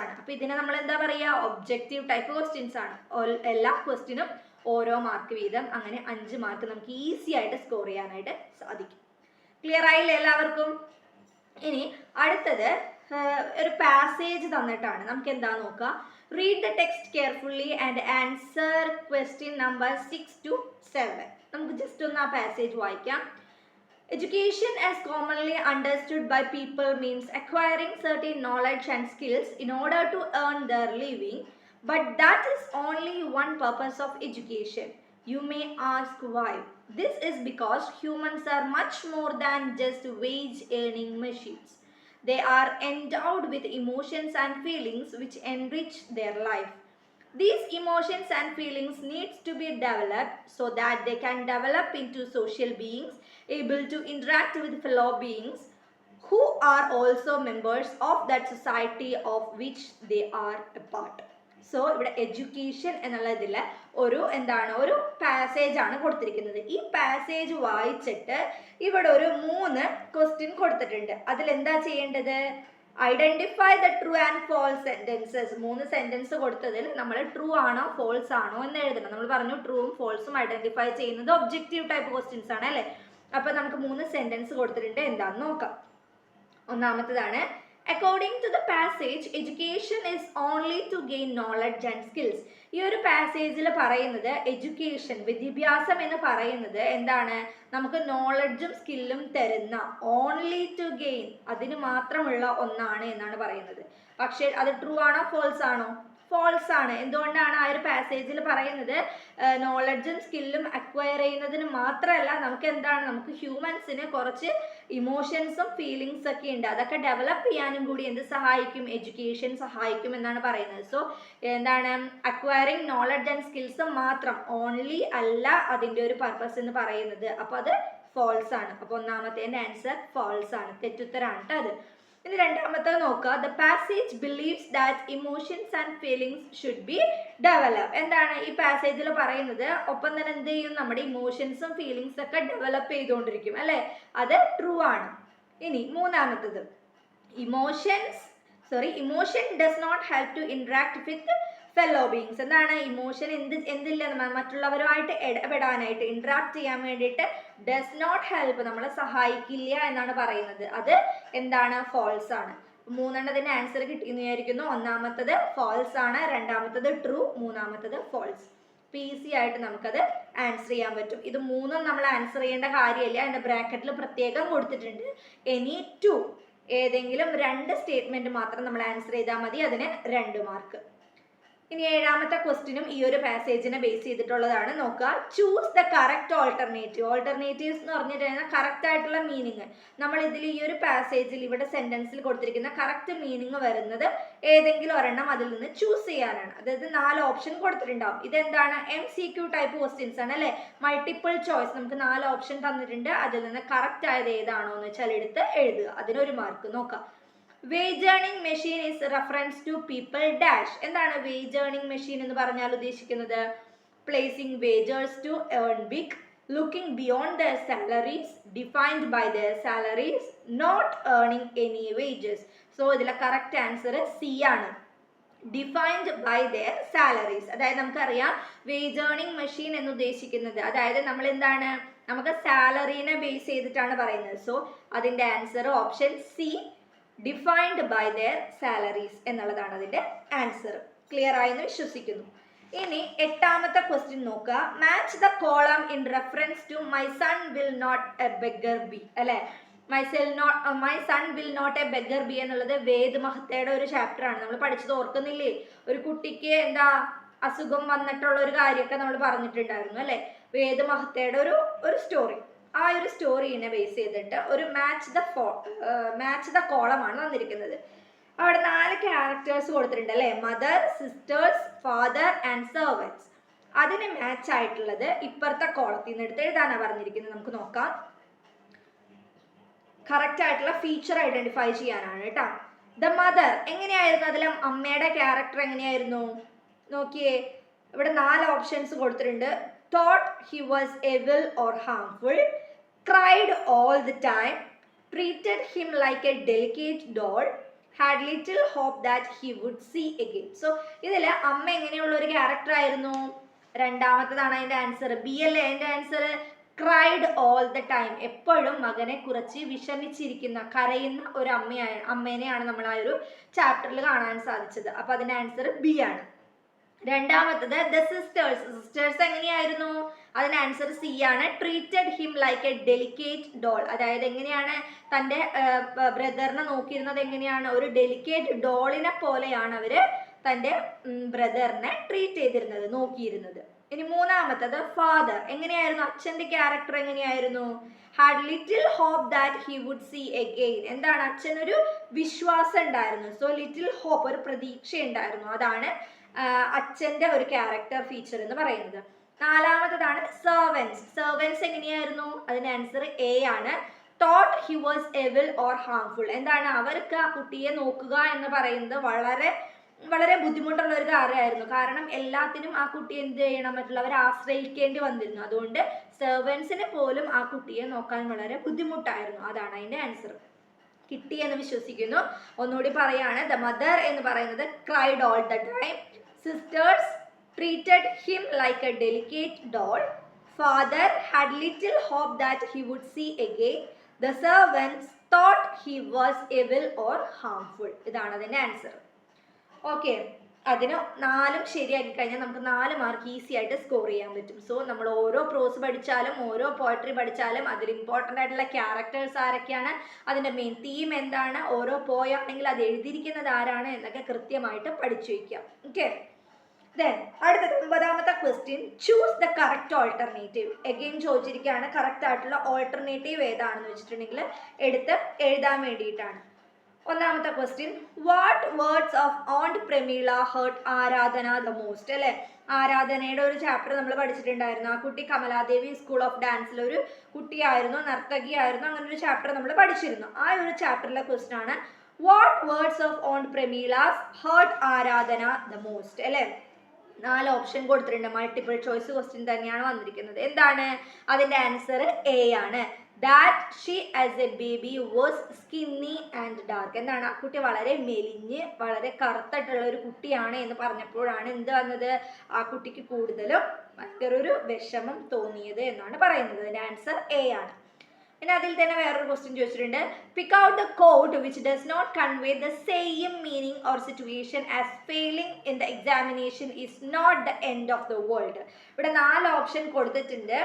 ആണ് അപ്പൊ ഇതിനെ നമ്മൾ എന്താ പറയാ? ഒബ്ജക്റ്റീവ് ടൈപ്പ് ക്വസ്റ്റ്യൻസ് ആണ്. എല്ലാ ക്വസ്റ്റിനും ഓരോ മാർക്ക് വീതം അങ്ങനെ അഞ്ച് മാർക്ക് നമുക്ക് ഈസി ആയിട്ട് സ്കോർ ചെയ്യാനായിട്ട് സാധിക്കും. ക്ലിയർ ആയില്ലേ എല്ലാവർക്കും? ഇനി അടുത്തത് ഒരു പാസേജ് തന്നിട്ടാണ്. നമുക്ക് എന്താ നോക്കുക read the text carefully and answer question number six two seven നമുക്ക് ജസ്റ്റ് ഒന്ന് ആ പാസേജ് വായിക്കാം. Education, as commonly understood by people, means acquiring certain knowledge and skills in order to earn their living, but that is only one purpose of education. You may ask why. This is because humans are much more than just wage earning machines. They are endowed with emotions and feelings which enrich their life. These emotions and feelings needs to be developed so that they can develop into social beings able to interact with fellow beings who are also members of that society of which they are a part. So ഇവിടെ education എന്നുള്ള ഇതിൽ ഒരു എന്താണ് ഒരു passage ആണ് കൊടുത്തിരിക്കുന്നത് ഈ passage വായിച്ചിട്ട് ഇവിടെ ഒരു മൂന്ന് ക്വസ്റ്റ്യൻ കൊടുത്തിട്ടുണ്ട് അതിൽ എന്താ ചെയ്യേണ്ടത് identify the true and false sentences മൂന്ന് സെന്റൻസ് കൊടുത്തതിൽ നമ്മൾ ട്രൂ ആണോ ഫോൾസ് ആണോ എന്ന് എഴുതണം. നമ്മൾ പറഞ്ഞു ട്രൂവും ഫോൾസും ഐഡന്റിഫൈ ചെയ്യുന്നത് ഒബ്ജക്റ്റീവ് ടൈപ്പ് ക്വസ്റ്റ്യൻസ് ആണ് അല്ലേ? അപ്പൊ നമുക്ക് മൂന്ന് സെന്റൻസ് കൊടുത്തിട്ടുണ്ട്. എന്താന്ന് നോക്കാം. ഒന്നാമത്തതാണ് according to the passage education is only to gain knowledge and skills ഈ ഒരു പാസേജിൽ പറയുന്നത് എഡ്യൂക്കേഷൻ വിദ്യാഭ്യാസം എന്ന് പറയുന്നത് എന്താണ്? നമുക്ക് നോളജും സ്കില്ലും തരുന്ന ഓൺലി ടു ഗെയിൻ അതിന് മാത്രമുള്ള ഒന്നാണ് എന്നാണ് പറയുന്നത്. പക്ഷേ അത് ട്രൂ ആണോ ഫോൾസ് ആണോ? ഫോൾസ് ആണ്. എന്തുകൊണ്ടാണ് ആ ഒരു പാസേജിൽ പറയുന്നത്? നോളജും സ്കില്ലും അക്വയർ ചെയ്യുന്നതിന് മാത്രമല്ല നമുക്ക് എന്താണ്? നമുക്ക് ഹ്യൂമൻസിന് കുറച്ച് ഇമോഷൻസും ഫീലിങ്സ് ഒക്കെ ഉണ്ട്. അതൊക്കെ ഡെവലപ്പ് ചെയ്യാനും കൂടി എന്ത് സഹായിക്കും? എഡ്യൂക്കേഷൻ സഹായിക്കും എന്നാണ് പറയുന്നത്. സോ എന്താണ്? അക്വയറിങ് നോളജ് ആൻഡ് സ്കിൽസ് മാത്രം ഓൺലി അല്ല അതിന്റെ ഒരു പർപ്പസ് എന്ന് പറയുന്നത്. അപ്പോൾ അത് ഫോൾസ് ആണ്. അപ്പോൾ ഒന്നാമത്തെ ആൻസർ ഫോൾസ് ആണ്. തെറ്റുത്തരാണ് കേട്ടോ അത്. ഇനി രണ്ടാമത്തെ നോക്കുക. The passage believes that emotions and feelings should be develop എന്താണ് ഈ പാസേജിൽ പറയുന്നത്? ഒപ്പം തന്നെ എന്ത് ചെയ്യും? നമ്മുടെ ഇമോഷൻസും ഫീലിങ്സ് ഒക്കെ ഡെവലപ്പ് ചെയ്തുകൊണ്ടിരിക്കും അല്ലേ? അത് ട്രൂ ആണ്. ഇനി മൂന്നാമത്തത്. Emotions sorry emotion does not help to interact with fellow beings എന്താണ് ഇമോഷൻ എന്ത് എന്തില്ല മറ്റുള്ളവരുമായിട്ട് ഇടപെടാനായിട്ട് ഇന്ററാക്ട് ചെയ്യാൻ വേണ്ടിയിട്ട് ഡസ് നോട്ട് ഹെൽപ്പ് നമ്മളെ സഹായിക്കില്ല എന്നാണ് പറയുന്നത്. അത് എന്താണ്? ഫോൾസ് ആണ്. മൂന്നെണ്ണത്തിന്റെ ആൻസർ കിട്ടിയെന്ന് വിചാരിക്കുന്നു. ഒന്നാമത്തത് ഫോൾസ് ആണ്. രണ്ടാമത്തത് ട്രൂ മൂന്നാമത്തത് ഫോൾസ് ഈസി ആയിട്ട് നമുക്കത് ആൻസർ ചെയ്യാൻ പറ്റും. ഇത് മൂന്നും നമ്മൾ ആൻസർ ചെയ്യേണ്ട കാര്യമില്ല. അതിന്റെ ബ്രാക്കറ്റിൽ പ്രത്യേകം കൊടുത്തിട്ടുണ്ട്. എനി ടു ഏതെങ്കിലും രണ്ട് സ്റ്റേറ്റ്മെന്റ് മാത്രം നമ്മൾ ആൻസർ ചെയ്താൽ മതി. അതിന് രണ്ട് മാർക്ക് ഇനി ഏഴാമത്തെ ക്വസ്റ്റിനും ഈ ഒരു പാസേജിനെ ബേസ് ചെയ്തിട്ടുള്ളതാണ് നോക്കുക. Choose the correct alternative alternatives എന്ന് പറഞ്ഞിട്ട് കഴിഞ്ഞാൽ കറക്റ്റ് ആയിട്ടുള്ള മീനിങ് നമ്മൾ ഇതിൽ ഈ ഒരു പാസേജിൽ ഇവിടെ സെന്റൻസിൽ കൊടുത്തിരിക്കുന്ന കറക്റ്റ് മീനിങ് വരുന്നത് ഏതെങ്കിലും ഒരെണ്ണം അതിൽ നിന്ന് ചൂസ് ചെയ്യാനാണ്. അതായത് നാല് ഓപ്ഷൻ കൊടുത്തിട്ടുണ്ടാവും. ഇതെന്താണ്? M C Q type questions ആണ് അല്ലേ? മൾട്ടിപ്പിൾ ചോയ്സ് നമുക്ക് നാല് ഓപ്ഷൻ തന്നിട്ടുണ്ട്. അതിൽ നിന്ന് കറക്റ്റ് ആയത് ഏതാണോ എന്ന് വെച്ചാൽ എടുത്ത് എഴുതുക. അതിനൊരു മാർക്ക് നോക്കാം. Wage earning machine is reference to people dash എന്താണ് വേജ് ഏണിംഗ് മെഷീൻ എന്ന് പറഞ്ഞാൽ ഉദ്ദേശിക്കുന്നത്? Placing wagers to earn big looking beyond the salaries defined by the salaries not earning any wages so ഇതിലെ കറക്റ്റ് ആൻസർ സി ആണ്. Defined by their salaries അതായത് നമുക്കറിയാം wage earning machine എന്ന് ഉദ്ദേശിക്കുന്നത്. അതായത് നമ്മൾ എന്താണ് നമുക്ക് സാലറീനെ ബേസ് ചെയ്തിട്ടാണ് പറയുന്നത്. സോ അതിന്റെ answer option C defined by their salaries എന്നുള്ളതാണ് അതിന്റെ ആൻസർ ക്ലിയർ ആയെന്ന് വിശ്വസിക്കുന്നു. ഇനി എട്ടാമത്തെ ക്വസ്റ്റ്യൻ നോക്കുക. Match the column in reference to my son will not a beggar be അല്ലെ? My sell not my son will not a beggar be എന്നുള്ളത് വേദ് മഹത്തയുടെ ഒരു ചാപ്റ്റർ ആണ്. നമ്മൾ പഠിച്ചത് ഓർക്കുന്നില്ലേ? ഒരു കുട്ടിക്ക് എന്താ അസുഖം വന്നിട്ടുള്ള ഒരു കാര്യമൊക്കെ നമ്മൾ പറഞ്ഞിട്ടുണ്ടായിരുന്നു അല്ലെ? വേദ് മഹത്തയുടെ ഒരു ഒരു സ്റ്റോറി ആ ഒരു സ്റ്റോറിനെ ബേസ് ചെയ്തിട്ട് ഒരു match the four match the കോളമാണ് തന്നിരിക്കുന്നത് അവിടെ നാല് ക്യാരക്ടേഴ്സ് കൊടുത്തിട്ടുണ്ട് അല്ലേ? Mother sisters father and servants അതിന് മാച്ച് ആയിട്ടുള്ളത് ഇപ്പുറത്തെ കോളത്തിൽ നിന്ന് എടുത്ത് എഴുതാനാണ് പറഞ്ഞിരിക്കുന്നത്. നമുക്ക് നോക്കാം. കറക്റ്റ് ആയിട്ടുള്ള ഫീച്ചർ ഐഡന്റിഫൈ ചെയ്യാനാണ് കേട്ടോ. ദ മദർ എങ്ങനെയായിരുന്നു? അതിലെ അമ്മയുടെ ക്യാരക്ടർ എങ്ങനെയായിരുന്നു? നോക്കിയേ. ഇവിടെ നാല് ഓപ്ഷൻസ് കൊടുത്തിട്ടുണ്ട്. Thought he was evil or harmful cried all the time, treated him like a delicate doll, had little hope that he would see again so ഇതിൽ അമ്മ എങ്ങനെയുള്ള ഒരു ക്യാരക്ടർ ആയിരുന്നു? രണ്ടാമത്തതാണ് അതിന്റെ ആൻസർ ബി അല്ലേ അതിന്റെ answer cried all the time എപ്പോഴും മകനെ കുറച്ച് വിഷമിച്ചിരിക്കുന്ന കരയുന്ന ഒരു അമ്മയായ അമ്മേനെയാണ് നമ്മൾ ആ ഒരു ചാപ്റ്ററിൽ കാണാൻ സാധിച്ചത്. അപ്പോൾ അതിന്റെ ആൻസർ ബി ആണ്. രണ്ടാമത്തത് ദ സിസ്റ്റേഴ്സ് സിസ്റ്റേഴ്സ് എങ്ങനെയായിരുന്നു? അതിന് ആൻസർ സി ആണ്. Treated him like a delicate doll അതായത് എങ്ങനെയാണ് തന്റെ ബ്രദറിനെ നോക്കിയിരുന്നത് എങ്ങനെയാണ്? ഒരു ഡെലിക്കേറ്റ് ഡോളിനെ പോലെയാണ് അവർ തന്റെ ബ്രദറിനെ ട്രീറ്റ് ചെയ്തിരുന്നത് നോക്കിയിരുന്നത്. ഇനി മൂന്നാമത്തത് ഫാദർ എങ്ങനെയായിരുന്നു? അച്ഛന്റെ ക്യാരക്ടർ എങ്ങനെയായിരുന്നു? Had little hope that he would see again എന്താണ്? അച്ഛനൊരു വിശ്വാസം ഉണ്ടായിരുന്നു. സോ ലിറ്റിൽ ഹോപ്പ് ഒരു പ്രതീക്ഷ ഉണ്ടായിരുന്നു അതാണ് അച്ഛന്റെ ഒരു ക്യാരക്ടർ ഫീച്ചർ എന്ന് പറയുന്നത്. നാലാമത്തതാണ് സെർവൻസ് സെർവൻസ് എങ്ങനെയായിരുന്നു? അതിന്റെ ആൻസർ എ ആണ്. Thought he was evil or harmful എന്താണ്? അവർക്ക് ആ കുട്ടിയെ നോക്കുക എന്ന് പറയുന്നത് വളരെ വളരെ ബുദ്ധിമുട്ടുള്ള ഒരു കാര്യമായിരുന്നു. കാരണം എല്ലാത്തിനും ആ കുട്ടി എന്ത് ചെയ്യണം? മറ്റുള്ളവരെ ആശ്രയിക്കേണ്ടി വന്നിരുന്നു. അതുകൊണ്ട് സെർവൻസിന് പോലും ആ കുട്ടിയെ നോക്കാൻ വളരെ ബുദ്ധിമുട്ടായിരുന്നു. അതാണ് അതിന്റെ ആൻസർ കിട്ടി എന്ന് വിശ്വസിക്കുന്നു. ഒന്നുകൂടി പറയാണ്. ദ മദർ എന്ന് പറയുന്നത് cried all the time sisters treated like a delicate doll. Father had little hope that he would see again. The servants thought he was evil or harmful. ഇതാണ് അതിന്റെ ആൻസർ ഓക്കെ അതിന് നാലും ശരിയാക്കി കഴിഞ്ഞാൽ നമുക്ക് നാല് മാർക്ക് ഈസി ആയിട്ട് score ചെയ്യാൻ പറ്റും സോ നമ്മൾ ഓരോ പ്രോസ് പഠിച്ചാലും ഓരോ പോയട്രി പഠിച്ചാലും അതിൽ ഇമ്പോർട്ടന്റ് ആയിട്ടുള്ള ക്യാരക്ടേഴ്സ് ആരൊക്കെയാണ് അതിന്റെ മെയിൻ തീം എന്താണ് ഓരോ പോയാണെങ്കിൽ അത് എഴുതിയിരിക്കുന്നത് ആരാണ് എന്നൊക്കെ കൃത്യമായിട്ട് പഠിച്ചു വയ്ക്കാം ഓക്കെ ദെൻ അടുത്തത് ഒമ്പതാമത്തെ question choose the correct alternative again ചോദിച്ചിരിക്കുകയാണ് correct ആയിട്ടുള്ള ഓൾട്ടർനേറ്റീവ് ഏതാണെന്ന് വെച്ചിട്ടുണ്ടെങ്കിൽ എടുത്ത് എഴുതാൻ വേണ്ടിയിട്ടാണ്. ഒന്നാമത്തെ question what words of aunt Prameela hurt Aradhana the most അല്ലേ? ആരാധനയുടെ ഒരു ചാപ്റ്റർ നമ്മൾ പഠിച്ചിട്ടുണ്ടായിരുന്നു. ആ കുട്ടി കമലാദേവി സ്കൂൾ ഓഫ് ഡാൻസിൽ ഒരു കുട്ടിയായിരുന്നു നർത്തകിയായിരുന്നു അങ്ങനെ ഒരു ചാപ്റ്റർ നമ്മൾ പഠിച്ചിരുന്നു. ആ ഒരു ചാപ്റ്ററിലെ ക്വസ്റ്റ്യൻ ആണ്. What words of aunt Prameela's hurt Aradhana the most അല്ലേ? നാല് ഓപ്ഷൻ കൊടുത്തിട്ടുണ്ട്. മൾട്ടിപ്പിൾ ചോയ്സ് ക്വസ്റ്റ്യൻ തന്നെയാണ് വന്നിരിക്കുന്നത്. എന്താണ്? അതിന്റെ ആൻസർ എ ആണ്. That she as a baby was skinny and dark എന്താണ്? ആ കുട്ടി വളരെ മെലിഞ്ഞ് വളരെ കറുത്തായിട്ടുള്ള ഒരു കുട്ടിയാണ് എന്ന് പറഞ്ഞപ്പോഴാണ് എന്ത് വന്നത്? ആ കുട്ടിക്ക് കൂടുതലും ഭയങ്കര ഒരു വിഷമം തോന്നിയത് എന്നാണ് പറയുന്നത്. അതിന്റെ ആൻസർ എ ആണ്. പിന്നെ അതിൽ തന്നെ വേറൊരു ക്വസ്റ്റ്യൻ ചോദിച്ചിട്ടുണ്ട്. Pick out the code which does not convey the same meaning or situation as failing in the examination is not the end of the world ഇവിടെ നാല് ഓപ്ഷൻ കൊടുത്തിട്ടുണ്ട്.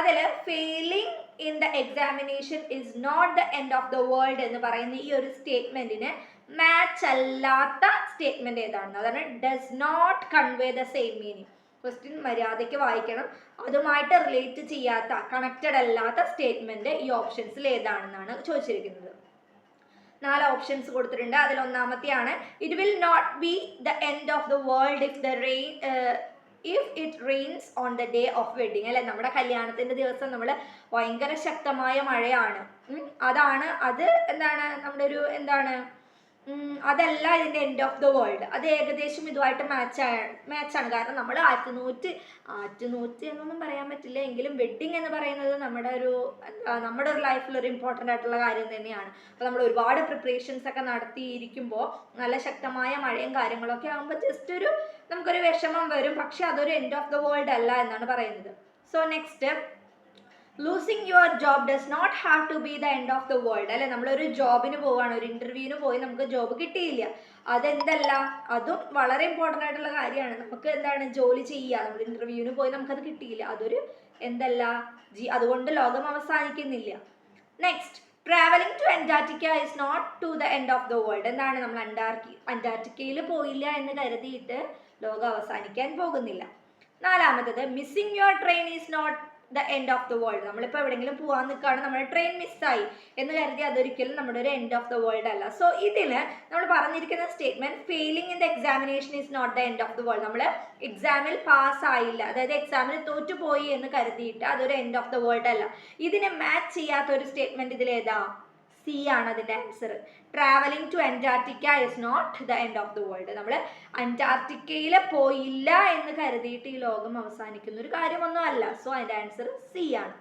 അതിൽ failing in the examination is not the end of the world എന്ന് പറയുന്ന ഈ ഒരു സ്റ്റേറ്റ്മെന്റിന് match അല്ലാത്ത statement ഏതാണെന്ന്? അതായത് does not convey the same meaning question മര്യാദയ്ക്ക് വായിക്കണം. അതുമായിട്ട് റിലേറ്റ് ചെയ്യാത്ത കണക്റ്റഡ് അല്ലാത്ത സ്റ്റേറ്റ്മെന്റ് ഈ ഓപ്ഷൻസിൽ ഏതാണെന്നാണ് ചോദിച്ചിരിക്കുന്നത്. നാല് ഓപ്ഷൻസ് കൊടുത്തിട്ടുണ്ട്. അതിൽ ഒന്നാമത്തെയാണ് it will not be the end of the world if the rain if it rains on the day of wedding അല്ലെ? നമ്മുടെ കല്യാണത്തിന്റെ ദിവസം നമ്മൾ ഭയങ്കര ശക്തമായ മഴയാണ്. അതാണ് അത് എന്താണ്? നമ്മുടെ ഒരു എന്താണ്? അതല്ല ഇതിന്റെ എൻഡ് ഓഫ് ദ വേൾഡ് അത് ഏകദേശം ഇതുമായിട്ട് മാച്ച് മാച്ചാണ് കാരണം നമ്മൾ ആറ്റുനൂറ്റ് ആറ്റുനൂറ്റ് എന്നൊന്നും പറയാൻ പറ്റില്ല. എങ്കിലും വെഡ്ഡിങ് എന്ന് പറയുന്നത് നമ്മുടെ ഒരു എന്താ നമ്മുടെ ഒരു ലൈഫിൽ ഒരു ഇമ്പോർട്ടന്റ് ആയിട്ടുള്ള കാര്യം തന്നെയാണ്. അപ്പോൾ നമ്മൾ ഒരുപാട് പ്രിപ്പറേഷൻസ് ഒക്കെ നടത്തിയിരിക്കുമ്പോൾ നല്ല ശക്തമായ മഴയും കാര്യങ്ങളൊക്കെ ആകുമ്പോൾ ജസ്റ്റ് ഒരു നമുക്കൊരു വിഷമം വരും. പക്ഷേ അതൊരു എൻഡ് ഓഫ് ദ വേൾഡ് അല്ല എന്നാണ് പറയുന്നത്. So next losing your job does not have to be the end of the world അല്ലെ? നമ്മളൊരു ജോബിന് പോവാണ് ഒരു ഇന്റർവ്യൂവിന് പോയി നമുക്ക് ജോബ് കിട്ടിയില്ല. അതെന്തല്ല? അതും വളരെ ഇമ്പോർട്ടന്റ് ആയിട്ടുള്ള കാര്യമാണ്. നമുക്ക് എന്താണ്? ജോലി ചെയ്യുക നമ്മൾ ഇന്റർവ്യൂവിന് പോയി നമുക്കത് കിട്ടിയില്ല. അതൊരു എന്തല്ല? ജി അതുകൊണ്ട് ലോകം അവസാനിക്കുന്നില്ല. Next travelling to Antarctica is not to the end of the world എന്താണ് നമ്മൾ അന്റാർക്കി അന്റാർട്ടിക്കയിൽ പോയില്ല എന്ന് കരുതിയിട്ട് ലോകം അവസാനിക്കാൻ പോകുന്നില്ല. നാലാമത്തത് missing your train is not the end of the world നമ്മളിപ്പോൾ എവിടെയെങ്കിലും പോകാൻ നിൽക്കുകയാണ് നമ്മുടെ ട്രെയിൻ മിസ്സായി എന്ന് കരുതി അതൊരിക്കലും നമ്മുടെ ഒരു എൻഡ് ഓഫ് ദ വേൾഡ് അല്ല. സോ ഇതിൽ നമ്മൾ പറഞ്ഞിരിക്കുന്ന statement failing in the examination is not the end of the world നമ്മൾ എക്സാമിൽ പാസ് ആയില്ല. അതായത് എക്സാമിൽ തോറ്റുപോയി എന്ന് കരുതിയിട്ട് അതൊരു എൻഡ് ഓഫ് ദ വേൾഡ് അല്ല. ഇതിനെ മാച്ച് ചെയ്യാത്ത ഒരു സ്റ്റേറ്റ്മെന്റ് ഇതിൽ ഏതാ സി ആണ് അതിന്റെ answer travelling to Antarctica is not the end of the world നമ്മൾ അന്റാർട്ടിക്കയിൽ പോയില്ല എന്ന് കരുതിയിട്ട് ഈ ലോകം അവസാനിക്കുന്ന ഒരു കാര്യമൊന്നും അല്ല സോ അതിന്റെ ആൻസർ സി ആണ്.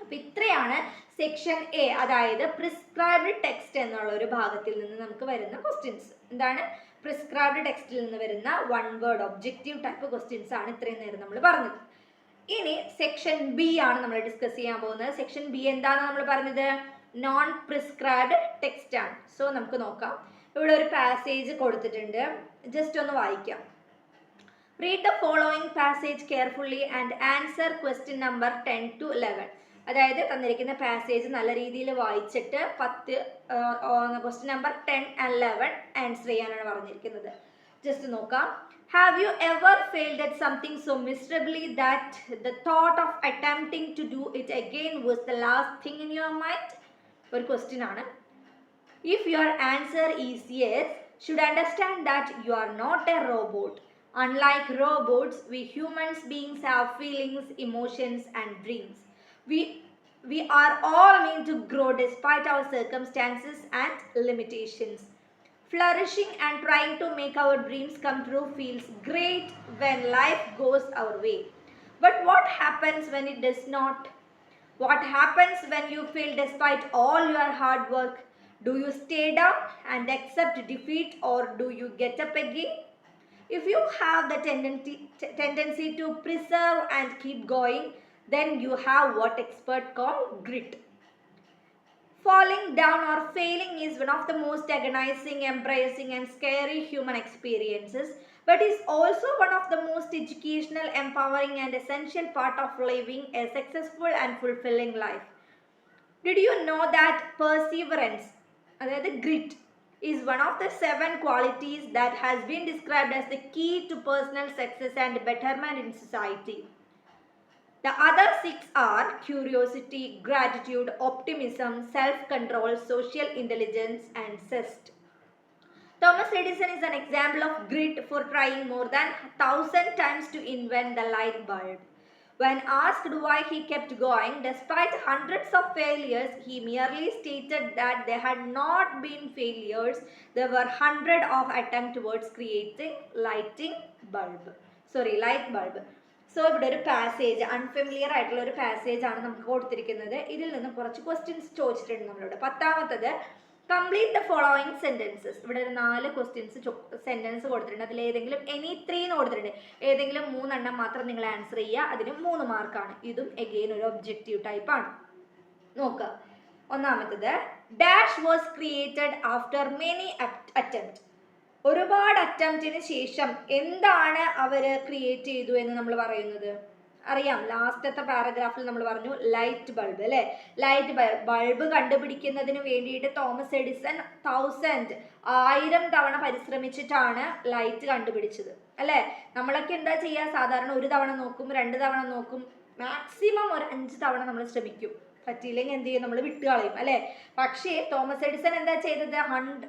അപ്പം ഇത്രയാണ് സെക്ഷൻ എ അതായത് പ്രിസ്ക്രൈബ്ഡ് ടെക്സ്റ്റ് എന്നുള്ള ഒരു ഭാഗത്തിൽ നിന്ന് നമുക്ക് വരുന്ന ക്വസ്റ്റ്യൻസ് എന്താണ്? പ്രിസ്ക്രൈബ്ഡ് ടെക്സ്റ്റിൽ നിന്ന് വരുന്ന one word objective type questions ആണ് ഇത്രയും നേരം നമ്മൾ പറഞ്ഞത്. ഇനി സെക്ഷൻ ബി ആണ് നമ്മൾ ഡിസ്കസ് ചെയ്യാൻ പോകുന്നത്. സെക്ഷൻ ബി എന്താണെന്ന് നമ്മൾ പറഞ്ഞത്? നോൺ പ്രിസ്ക്രൈബ്ഡ് ടെക്സ്റ്റ് ആണ്. സോ നമുക്ക് നോക്കാം. ഇവിടെ ഒരു പാസേജ് കൊടുത്തിട്ടുണ്ട്. ജസ്റ്റ് ഒന്ന് വായിക്കാം. Read the following passage carefully and answer question number ten to eleven അതായത് തന്നിരിക്കുന്ന പാസേജ് നല്ല രീതിയിൽ വായിച്ചിട്ട് പത്ത് question number ten and eleven answer ചെയ്യാനാണ് പറഞ്ഞിരിക്കുന്നത്. ജസ്റ്റ് നോക്കാം. Have you ever failed at something so miserably that the thought of attempting to do it again was the last thing in your mind ഒരു question ആണ് If your answer is yes, should understand that you are not a robot. Unlike robots, we humans beings have feelings, emotions, and dreams. We we are all meant to grow despite our circumstances and limitations. Flourishing and trying to make our dreams come true feels great when life goes our way. But what happens when it does not? What happens when you fail despite all your hard work? Do you stay down and accept defeat or do you get up again? If you have the tendency, tendency to preserve and keep going, then you have what experts call grit. Falling down or failing is one of the most agonizing, embracing, and scary human experiences, but is also one of the most educational, empowering, and essential part of living a successful and fulfilling life. Did you know that perseverance, the grit, is one of the seven qualities that has been described as the key to personal success and betterment in society? The other six are curiosity, gratitude, optimism, self control, social intelligence, and zest. Thomas Edison is an example of grit for trying more than thousand times to invent the light bulb. When asked why he kept going despite hundreds of failures, he merely stated that there had not been failures, there were hundreds of attempts towards creating lighting bulb. Sorry, light bulb. So ഇവിടെ ഒരു passage unfamiliar ആയിട്ടുള്ള ഒരു passage ആണ് നമുക്ക് കൊടുത്തിരിക്കുന്നത്. ഇതിൽ നിന്ന് കുറച്ച് ക്വസ്റ്റ്യൻസ് ചോദിച്ചിട്ടുണ്ട് നമ്മളോട്. പത്താമത്തത് കംപ്ലീറ്റ് ദ ഫോളോയിങ് സെന്റൻസസ് ഇവിടെ ഒരു നാല് ക്വസ്റ്റ്യൻസ് സെന്റൻസ് കൊടുത്തിട്ടുണ്ട്. അതിൽ ഏതെങ്കിലും എനി ത്രീ എന്ന് കൊടുത്തിട്ടുണ്ട്. ഏതെങ്കിലും മൂന്നെണ്ണം മാത്രം നിങ്ങൾ ആൻസർ ചെയ്യുക. അതിന് മൂന്ന് മാർക്കാണ് ഇതും എഗെയിൻ ഒരു ഒബ്ജക്റ്റീവ് ടൈപ്പ് ആണ്. നോക്കുക ഒന്നാമത്തത് dash was created after many attempt ഒരുപാട് അറ്റംപ്റ്റിന് ശേഷം എന്താണ് അവർ ക്രിയേറ്റ് ചെയ്തു എന്ന് നമ്മൾ പറയുന്നത്? അറിയാം. ലാസ്റ്റത്തെ പാരഗ്രാഫിൽ നമ്മൾ പറഞ്ഞു ലൈറ്റ് ബൾബ് അല്ലെ? ലൈറ്റ് ബൾബ് കണ്ടുപിടിക്കുന്നതിന് വേണ്ടിയിട്ട് തോമസ് എഡിസൺ തൗസൻഡ് ആയിരം തവണ പരിശ്രമിച്ചിട്ടാണ് ലൈറ്റ് കണ്ടുപിടിച്ചത്. അല്ലെ? നമ്മളൊക്കെ എന്താ ചെയ്യുക? സാധാരണ ഒരു തവണ നോക്കും രണ്ട് തവണ നോക്കും. മാക്സിമം ഒരു അഞ്ച് തവണ നമ്മൾ ശ്രമിക്കും. പറ്റിയില്ലെങ്കിൽ എന്ത് ചെയ്യും? നമ്മൾ വിട്ടുകളയും. അല്ലെ? പക്ഷേ തോമസ് എഡിസൺ എന്താ ചെയ്തത്? ഹൺഡ്